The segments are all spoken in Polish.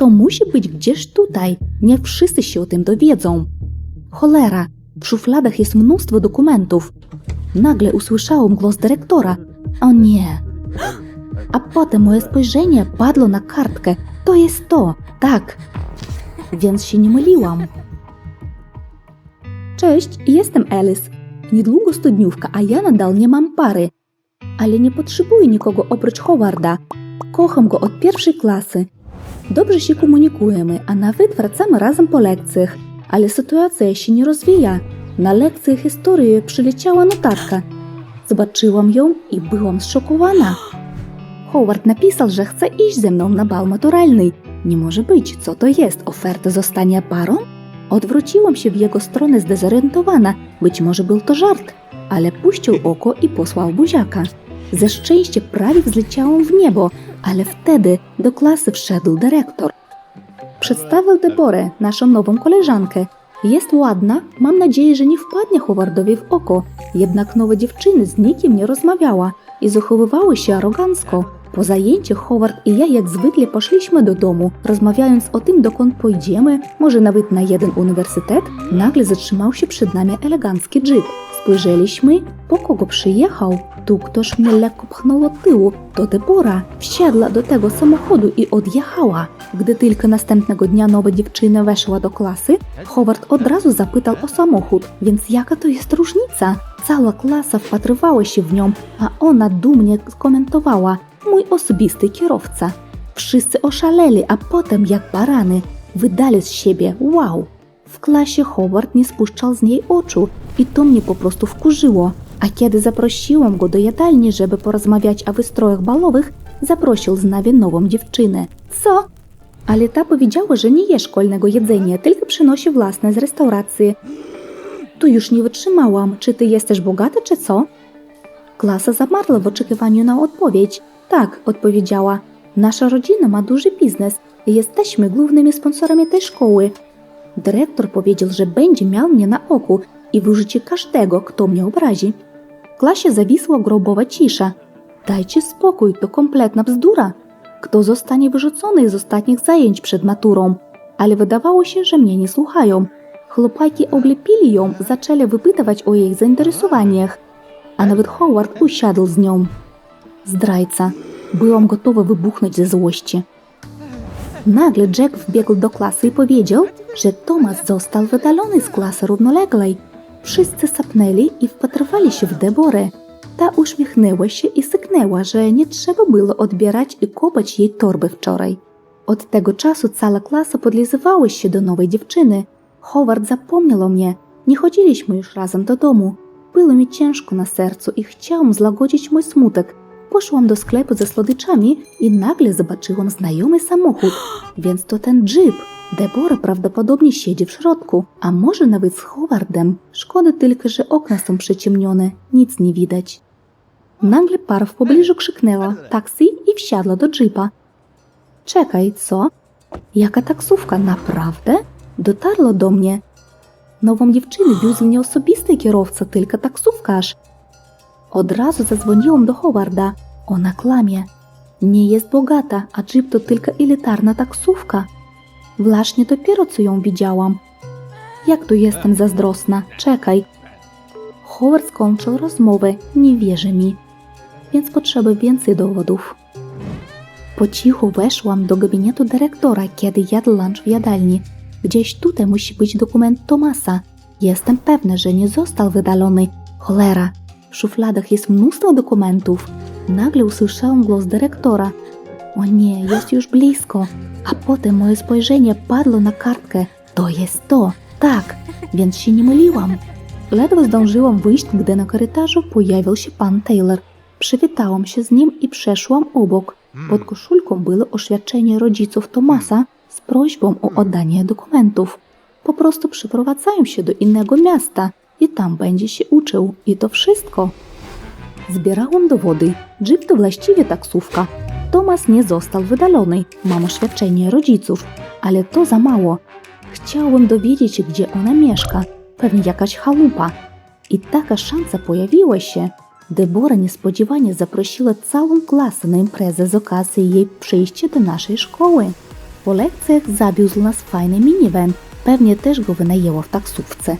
To musi być gdzieś tutaj. Niech wszyscy się o tym dowiedzą. Cholera, w szufladach jest mnóstwo dokumentów. Nagle usłyszałam głos dyrektora. O nie. A potem moje spojrzenie padło na kartkę. To jest to, tak. Więc się nie myliłam. Cześć, jestem Alice. Niedługo studniówka, a ja nadal nie mam pary. Ale nie potrzebuję nikogo oprócz Howarda. Kocham go od pierwszej klasy. Dobrze się komunikujemy, a nawet wracamy razem po lekcjach. Ale sytuacja się nie rozwija. Na lekcji historii przyleciała notatka. Zobaczyłam ją i byłam zszokowana. Howard napisał, że chce iść ze mną na bal maturalny. Nie może być, co to jest? Oferta zostania parą? Odwróciłam się w jego stronę zdezorientowana. Być może był to żart, ale puścił oko i posłał buziaka. Ze szczęścia prawie wzleciałam w niebo, ale wtedy do klasy wszedł dyrektor. Przedstawił Deborę, naszą nową koleżankę. Jest ładna, mam nadzieję, że nie wpadnie Howardowi w oko. Jednak nowa dziewczyna z nikim nie rozmawiała i zachowywały się arogancko. Po zajęciach Howard i ja jak zwykle poszliśmy do domu, rozmawiając o tym, dokąd pójdziemy, może nawet na jeden uniwersytet, nagle zatrzymał się przed nami elegancki jeep. Spojrzeliśmy, po kogo przyjechał. Tu ktoś mnie lekko pchnął od tyłu. To Debora wsiadła do tego samochodu i odjechała. Gdy tylko następnego dnia nowa dziewczyna weszła do klasy, Howard od razu zapytał o samochód, więc jaka to jest różnica? Cała klasa wpatrywała się w nią, a ona dumnie skomentowała mój osobisty kierowca. Wszyscy oszaleli, a potem jak barany wydali z siebie wow. W klasie Howard nie spuszczał z niej oczu i to mnie po prostu wkurzyło. A kiedy zaprosiłam go do jadalni, żeby porozmawiać o wystrojach balowych, zaprosił z nami nową dziewczynę. Co? Ale ta powiedziała, że nie je szkolnego jedzenia, tylko przynosi własne z restauracji. Tu już nie wytrzymałam, czy ty jesteś bogata, czy co? Klasa zamarła w oczekiwaniu na odpowiedź. Tak, odpowiedziała. Nasza rodzina ma duży biznes i jesteśmy głównymi sponsorami tej szkoły. Dyrektor powiedział, że będzie miał mnie na oku i wyrzuci każdego, kto mnie obrazi. Klasie zawisła grobowa cisza. Dajcie spokój, to kompletna bzdura. Kto zostanie wyrzucony z ostatnich zajęć przed maturą? Ale wydawało się, że mnie nie słuchają. Chłopaki oblepili ją, zaczęli wypytywać o jej zainteresowaniach, a nawet Howard usiadł z nią. Zdrajca. Byłam gotowa wybuchnąć ze złości. Nagle Jack wbiegł do klasy i powiedział, że Thomas został wydalony z klasy równoległej. Wszyscy sapnęli i wpatrywali się w Deborę. Ta uśmiechnęła się i syknęła, że nie trzeba było odbierać i kopać jej torby wczoraj. Od tego czasu cała klasa podlizywała się do nowej dziewczyny. Howard zapomniał o mnie. Nie chodziliśmy już razem do domu. Było mi ciężko na sercu i chciałam złagodzić mój smutek. Poszłam do sklepu ze słodyczami i nagle zobaczyłam znajomy samochód, więc to ten jeep. Debora prawdopodobnie siedzi w środku, a może nawet z Howardem. Szkoda tylko, że okna są przyciemnione, nic nie widać. Nagle para w pobliżu krzyknęła taksi i wsiadła do jeepa. Czekaj, co? Jaka taksówka, naprawdę? Dotarło do mnie. Nową dziewczynę wiózł nie osobisty kierowca, tylko taksówkarz. Od razu zadzwoniłam do Howarda. Ona kłamie. Nie jest bogata, a Jeep to tylko elitarna taksówka. Właśnie dopiero co ją widziałam. Jak tu jestem zazdrosna. Czekaj. Howard skończył rozmowę. Nie wierzy mi. Więc potrzeba więcej dowodów. Po cichu weszłam do gabinetu dyrektora, kiedy jadł lunch w jadalni. Gdzieś tutaj musi być dokument Tomasa. Jestem pewna, że nie został wydalony. Cholera, w szufladach jest mnóstwo dokumentów. Nagle usłyszałam głos dyrektora. O nie, jest już blisko. A potem moje spojrzenie padło na kartkę. To jest to, tak, więc się nie myliłam. Ledwo zdążyłam wyjść, gdy na korytarzu pojawił się pan Taylor. Przywitałam się z nim i przeszłam obok. Pod koszulką było oświadczenie rodziców Tomasa z prośbą o oddanie dokumentów. Po prostu przeprowadzają się do innego miasta i tam będzie się uczył. I to wszystko. Zbierałam dowody. Jeep to właściwie taksówka. Tomas nie został wydalony. Mam oświadczenie rodziców, ale to za mało. Chciałam dowiedzieć się, gdzie ona mieszka. Pewnie jakaś chalupa. I taka szansa pojawiła się. Debora niespodziewanie zaprosiła całą klasę na imprezę z okazji jej przyjścia do naszej szkoły. Po lekcjach zawiózł nas fajny minivan, pewnie też go wynajęło w taksówce.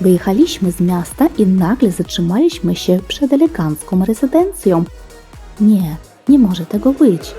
Wyjechaliśmy z miasta i nagle zatrzymaliśmy się przed elegancką rezydencją. Nie, nie może tego być.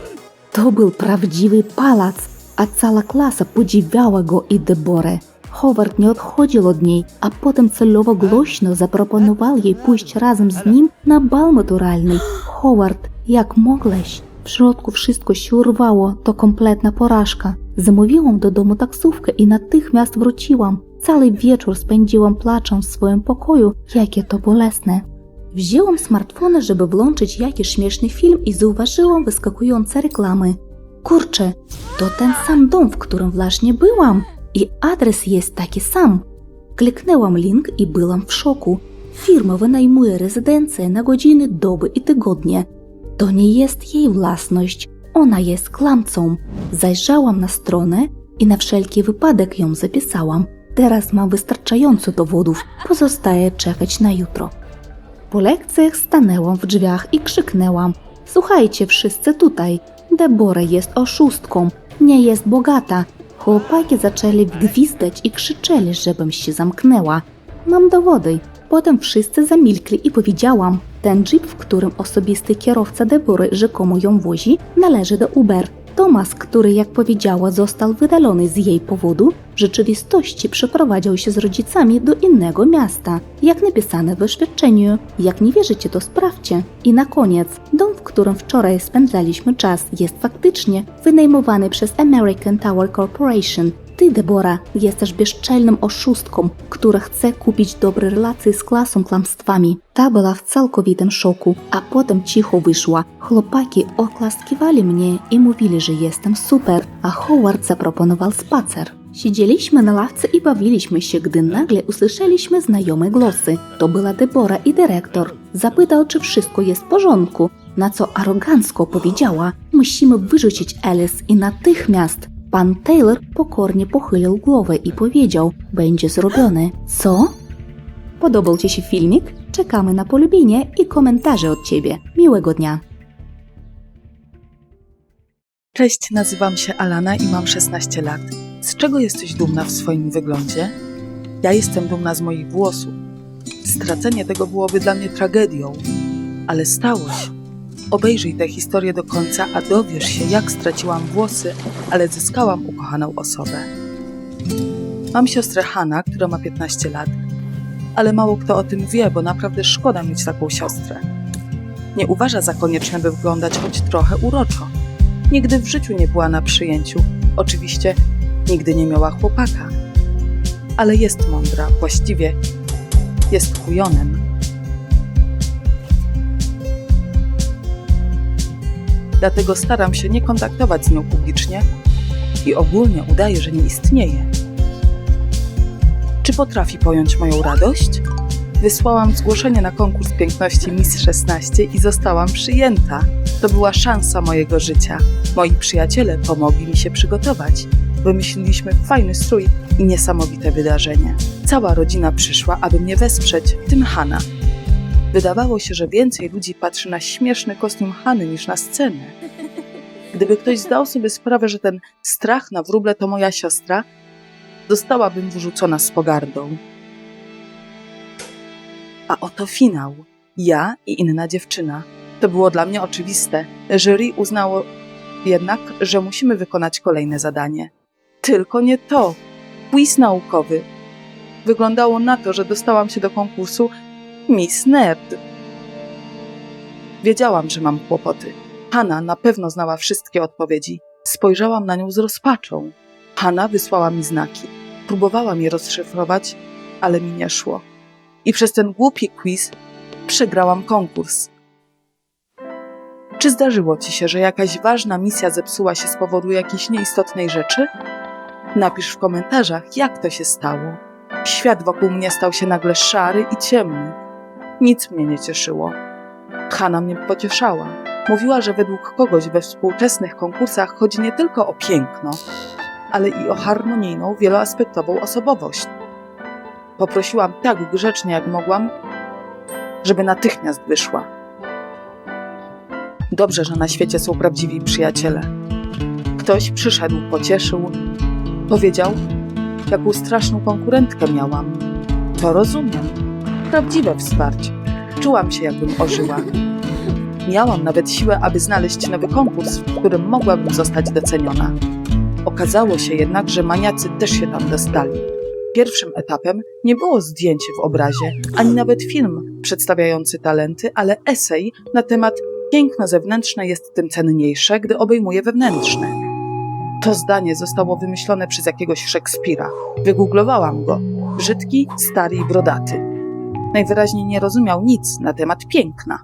To był prawdziwy pałac, a cała klasa podziwiała go i Deborę. Howard nie odchodził od niej, a potem celowo głośno zaproponował jej pójść razem z nim na bal maturalny. Howard, jak mogłeś? W środku wszystko się urwało, to kompletna porażka. Zamówiłam do domu taksówkę i natychmiast wróciłam. Cały wieczór spędziłam placząc w swoim pokoju, jakie to bolesne. Wzięłam smartfona, żeby włączyć jakiś śmieszny film i zauważyłam wyskakujące reklamy. Kurczę, to ten sam dom, w którym właśnie byłam i adres jest taki sam. Kliknęłam link i byłam w szoku. Firma wynajmuje rezydencję na godziny, doby i tygodnie. To nie jest jej własność, ona jest kłamcą. Zajrzałam na stronę i na wszelki wypadek ją zapisałam. Teraz mam wystarczająco dowodów, pozostaje czekać na jutro. Po lekcjach stanęłam w drzwiach i krzyknęłam: Słuchajcie, wszyscy tutaj! Debora jest oszustką, nie jest bogata. Chłopaki zaczęli gwizdać i krzyczeli, żebym się zamknęła. Mam dowody. Potem wszyscy zamilkli i powiedziałam: Ten jeep, w którym osobisty kierowca Debory rzekomo ją wozi, należy do Uber. Tomas, który, jak powiedziała, został wydalony z jej powodu, w rzeczywistości przeprowadzał się z rodzicami do innego miasta, jak napisane w oświadczeniu. Jak nie wierzycie, to sprawdźcie. I na koniec, dom, w którym wczoraj spędzaliśmy czas, jest faktycznie wynajmowany przez American Tower Corporation. Ty, Debora, jesteś bezczelną oszustką, która chce kupić dobre relacje z klasą kłamstwami. Ta była w całkowitym szoku, a potem cicho wyszła. Chłopaki oklaskiwali mnie i mówili, że jestem super, a Howard zaproponował spacer. Siedzieliśmy na ławce i bawiliśmy się, gdy nagle usłyszeliśmy znajome głosy. To była Debora i dyrektor. Zapytał, czy wszystko jest w porządku, na co arogancko powiedziała: Musimy wyrzucić Alice i natychmiast. Pan Taylor pokornie pochylił głowę i powiedział: Będzie zrobione. Co? Podobał Ci się filmik? Czekamy na polubienie i komentarze od Ciebie. Miłego dnia. Cześć, nazywam się Alana i mam 16 lat. Z czego jesteś dumna w swoim wyglądzie? Ja jestem dumna z moich włosów. Stracenie tego byłoby dla mnie tragedią, ale stało się. Obejrzyj tę historię do końca, a dowiesz się, jak straciłam włosy, ale zyskałam ukochaną osobę. Mam siostrę Hanna, która ma 15 lat, ale mało kto o tym wie, bo naprawdę szkoda mieć taką siostrę. Nie uważa za konieczne, by wyglądać choć trochę uroczo. Nigdy w życiu nie była na przyjęciu. Oczywiście nigdy nie miała chłopaka. Ale jest mądra, właściwie jest kujonem. Dlatego staram się nie kontaktować z nią publicznie i ogólnie udaję, że nie istnieje. Czy potrafi pojąć moją radość? Wysłałam zgłoszenie na konkurs piękności Miss 16 i zostałam przyjęta. To była szansa mojego życia. Moi przyjaciele pomogli mi się przygotować. Wymyśliliśmy fajny strój i niesamowite wydarzenie. Cała rodzina przyszła, aby mnie wesprzeć, w tym Hanna. Wydawało się, że więcej ludzi patrzy na śmieszny kostium Hany niż na scenę. Gdyby ktoś zdał sobie sprawę, że ten strach na wróble to moja siostra, zostałabym wyrzucona z pogardą. A oto finał. Ja i inna dziewczyna. To było dla mnie oczywiste. Jury uznało jednak, że musimy wykonać kolejne zadanie. Tylko nie to. Quiz naukowy. Wyglądało na to, że dostałam się do konkursu Miss Nerd. Wiedziałam, że mam kłopoty. Hanna na pewno znała wszystkie odpowiedzi. Spojrzałam na nią z rozpaczą. Hanna wysłała mi znaki. Próbowałam je rozszyfrować, ale mi nie szło. I przez ten głupi quiz przegrałam konkurs. Czy zdarzyło ci się, że jakaś ważna misja zepsuła się z powodu jakiejś nieistotnej rzeczy? Napisz w komentarzach, jak to się stało. Świat wokół mnie stał się nagle szary i ciemny. Nic mnie nie cieszyło. Hanna mnie pocieszała. Mówiła, że według kogoś we współczesnych konkursach chodzi nie tylko o piękno, ale i o harmonijną, wieloaspektową osobowość. Poprosiłam tak grzecznie, jak mogłam, żeby natychmiast wyszła. Dobrze, że na świecie są prawdziwi przyjaciele. Ktoś przyszedł, pocieszył, powiedział, jaką straszną konkurentkę miałam. To rozumiem. Prawdziwe wsparcie. Czułam się, jakbym ożyła. Miałam nawet siłę, aby znaleźć nowy konkurs, w którym mogłabym zostać doceniona. Okazało się jednak, że maniacy też się tam dostali. Pierwszym etapem nie było zdjęcie w obrazie, ani nawet film przedstawiający talenty, ale esej na temat piękno zewnętrzne jest tym cenniejsze, gdy obejmuje wewnętrzne. To zdanie zostało wymyślone przez jakiegoś Szekspira. Wygooglowałam go. Brzydki, stary i brodaty. Najwyraźniej nie rozumiał nic na temat piękna.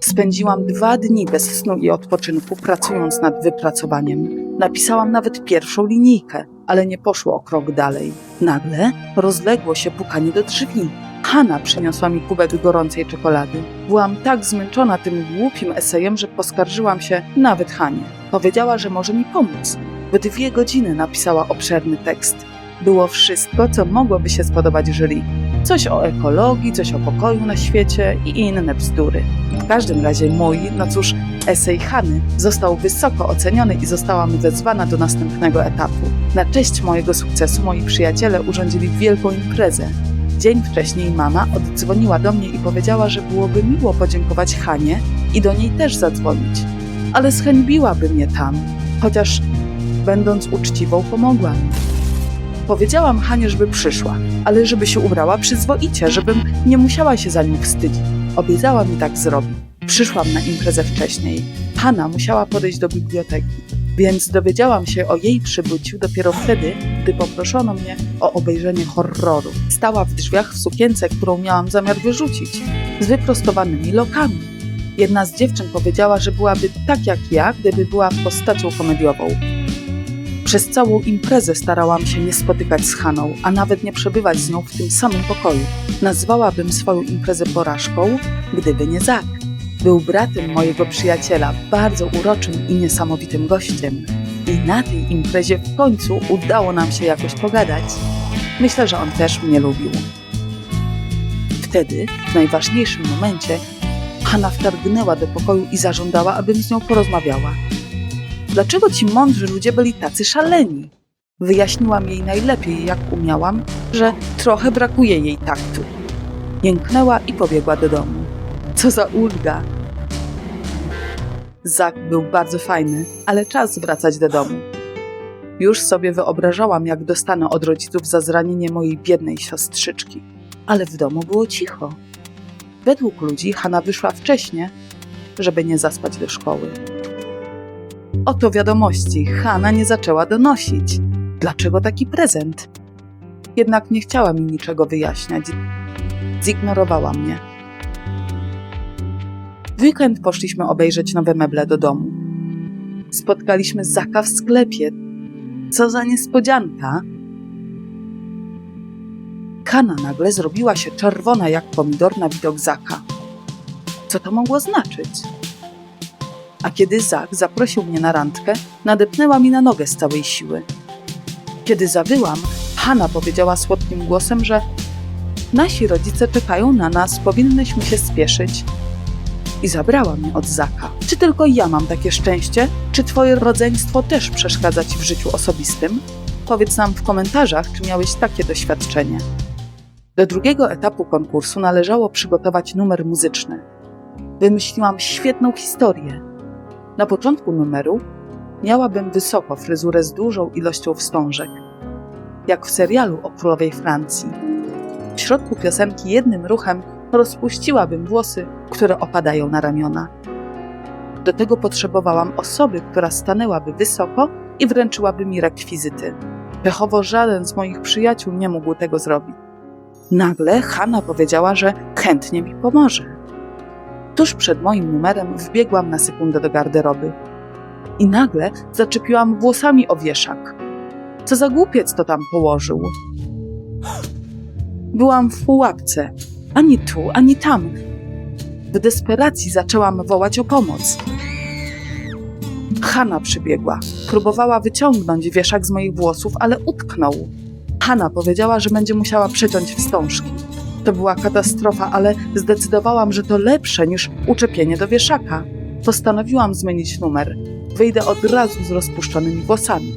Spędziłam dwa dni bez snu i odpoczynku, pracując nad wypracowaniem. Napisałam nawet pierwszą linijkę, ale nie poszło o krok dalej. Nagle rozległo się pukanie do drzwi. Hanna przyniosła mi kubek gorącej czekolady. Byłam tak zmęczona tym głupim esejem, że poskarżyłam się nawet Hanie. Powiedziała, że może mi pomóc. W dwie godziny napisała obszerny tekst. Było wszystko, co mogłoby się spodobać jury. Coś o ekologii, coś o pokoju na świecie i inne bzdury. W każdym razie mój, no cóż, esej Hany został wysoko oceniony i zostałam wezwana do następnego etapu. Na cześć mojego sukcesu moi przyjaciele urządzili wielką imprezę. Dzień wcześniej mama oddzwoniła do mnie i powiedziała, że byłoby miło podziękować Hanie i do niej też zadzwonić. Ale zhańbiłaby mnie tam, chociaż będąc uczciwą pomogła mi. Powiedziałam Hanie, żeby przyszła, ale żeby się ubrała przyzwoicie, żebym nie musiała się za nim wstydzić. Obiecała mi tak zrobić. Przyszłam na imprezę wcześniej. Hanna musiała podejść do biblioteki, więc dowiedziałam się o jej przybyciu dopiero wtedy, gdy poproszono mnie o obejrzenie horroru. Stała w drzwiach w sukience, którą miałam zamiar wyrzucić, z wyprostowanymi lokami. Jedna z dziewczyn powiedziała, że byłaby tak jak ja, gdyby była postacią komediową. Przez całą imprezę starałam się nie spotykać z Haną, a nawet nie przebywać z nią w tym samym pokoju. Nazwałabym swoją imprezę porażką, gdyby nie Zak. Był bratem mojego przyjaciela, bardzo uroczym i niesamowitym gościem. I na tej imprezie w końcu udało nam się jakoś pogadać. Myślę, że on też mnie lubił. Wtedy, w najważniejszym momencie, Hanna wtargnęła do pokoju i zażądała, abym z nią porozmawiała. Dlaczego ci mądrzy ludzie byli tacy szaleni? Wyjaśniłam jej najlepiej, jak umiałam, że trochę brakuje jej taktu. Jęknęła i pobiegła do domu. Co za ulga! Zak był bardzo fajny, ale czas wracać do domu. Już sobie wyobrażałam, jak dostanę od rodziców za zranienie mojej biednej siostrzyczki. Ale w domu było cicho. Według ludzi Hanna wyszła wcześnie, żeby nie zaspać do szkoły. Oto wiadomości. Hanna nie zaczęła donosić. Dlaczego taki prezent? Jednak nie chciała mi niczego wyjaśniać. Zignorowała mnie. W weekend poszliśmy obejrzeć nowe meble do domu. Spotkaliśmy Zaka w sklepie. Co za niespodzianka! Hanna nagle zrobiła się czerwona jak pomidor na widok Zaka. Co to mogło znaczyć? A kiedy Zak zaprosił mnie na randkę, nadepnęła mi na nogę z całej siły. Kiedy zawyłam, Hanna powiedziała słodkim głosem, że nasi rodzice czekają na nas, powinnyśmy się spieszyć. I zabrała mnie od Zaka. Czy tylko ja mam takie szczęście? Czy twoje rodzeństwo też przeszkadza ci w życiu osobistym? Powiedz nam w komentarzach, czy miałeś takie doświadczenie. Do drugiego etapu konkursu należało przygotować numer muzyczny. Wymyśliłam świetną historię. Na początku numeru miałabym wysoko fryzurę z dużą ilością wstążek, jak w serialu o królowej Francji. W środku piosenki jednym ruchem rozpuściłabym włosy, które opadają na ramiona. Do tego potrzebowałam osoby, która stanęłaby wysoko i wręczyłaby mi rekwizyty. Pechowo żaden z moich przyjaciół nie mógł tego zrobić. Nagle Hanna powiedziała, że chętnie mi pomoże. Tuż przed moim numerem wbiegłam na sekundę do garderoby i nagle zaczepiłam włosami o wieszak. Co za głupiec to tam położył? Byłam w pułapce. Ani tu, ani tam. W desperacji zaczęłam wołać o pomoc. Hanna przybiegła. Próbowała wyciągnąć wieszak z moich włosów, ale utknął. Hanna powiedziała, że będzie musiała przeciąć wstążki. To była katastrofa, ale zdecydowałam, że to lepsze niż uczepienie do wieszaka. Postanowiłam zmienić numer. wyjdę od razu z rozpuszczonymi włosami.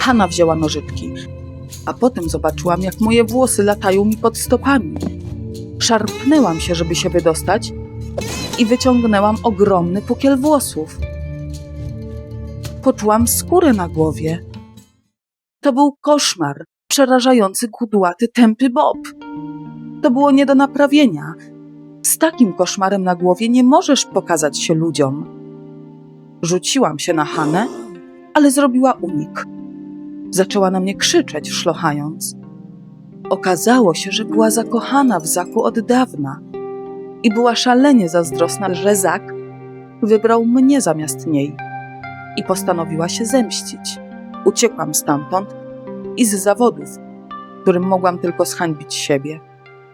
Hanna wzięła nożyczki, a potem zobaczyłam, jak moje włosy latają mi pod stopami. Szarpnęłam się, żeby się wydostać i wyciągnęłam ogromny pukiel włosów. Poczułam skórę na głowie. To był koszmar, przerażający, kudłaty, tępy bob. To było nie do naprawienia. Z takim koszmarem na głowie nie możesz pokazać się ludziom. Rzuciłam się na Hanę, ale zrobiła unik. Zaczęła na mnie krzyczeć, szlochając. Okazało się, że była zakochana w Zaku od dawna i była szalenie zazdrosna, że Zak wybrał mnie zamiast niej i postanowiła się zemścić. Uciekłam stamtąd i z zawodów, którym mogłam tylko zhańbić siebie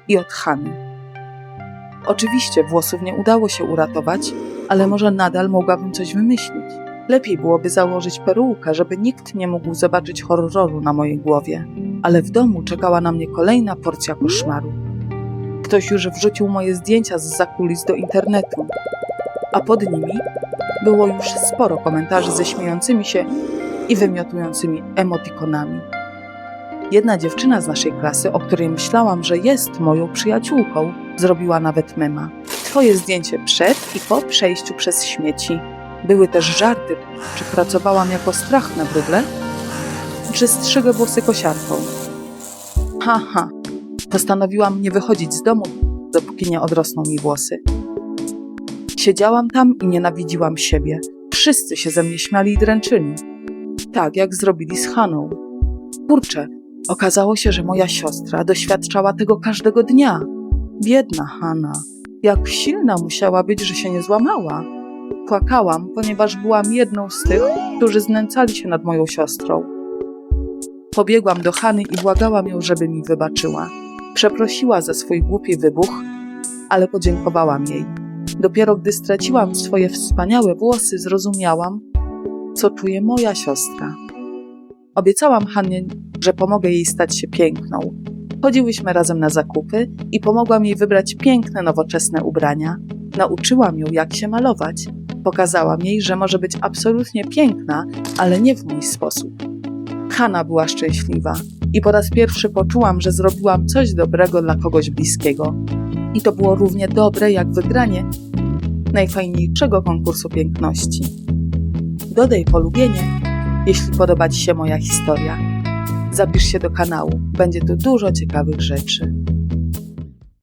i od Hany. Oczywiście włosów nie udało się uratować, ale może nadal mogłabym coś wymyślić. Lepiej byłoby założyć perukę, żeby nikt nie mógł zobaczyć horroru na mojej głowie. Ale w domu czekała na mnie kolejna porcja koszmaru. Ktoś już wrzucił moje zdjęcia z zakulis do internetu, a pod nimi było już sporo komentarzy ze śmiejącymi się i wymiotującymi emotikonami. Jedna dziewczyna z naszej klasy, o której myślałam, że jest moją przyjaciółką, zrobiła nawet mema. Twoje zdjęcie przed i po przejściu przez śmieci. Były też żarty, czy pracowałam jako strach na brygle, czy strzygę włosy kosiarką. Haha, postanowiłam nie wychodzić z domu, dopóki nie odrosną mi włosy. Siedziałam tam i nienawidziłam siebie. Wszyscy się ze mnie śmiali i dręczyli. Tak jak zrobili z Haną. Kurczę, okazało się, że moja siostra doświadczała tego każdego dnia. Biedna Hanna. Jak silna musiała być, że się nie złamała. Płakałam, ponieważ byłam jedną z tych, którzy znęcali się nad moją siostrą. Pobiegłam do Hany i błagałam ją, żeby mi wybaczyła. Przeprosiła za swój głupi wybuch, ale podziękowałam jej. Dopiero gdy straciłam swoje wspaniałe włosy, zrozumiałam, co czuje moja siostra. Obiecałam Hannie, że pomogę jej stać się piękną. Chodziłyśmy razem na zakupy i pomogłam jej wybrać piękne, nowoczesne ubrania. Nauczyłam ją, jak się malować. Pokazałam jej, że może być absolutnie piękna, ale nie w mój sposób. Hanna była szczęśliwa i po raz pierwszy poczułam, że zrobiłam coś dobrego dla kogoś bliskiego. I to było równie dobre jak wygranie najfajniejszego konkursu piękności. Dodaj polubienie, jeśli podoba Ci się moja historia. Zapisz się do kanału, będzie tu dużo ciekawych rzeczy.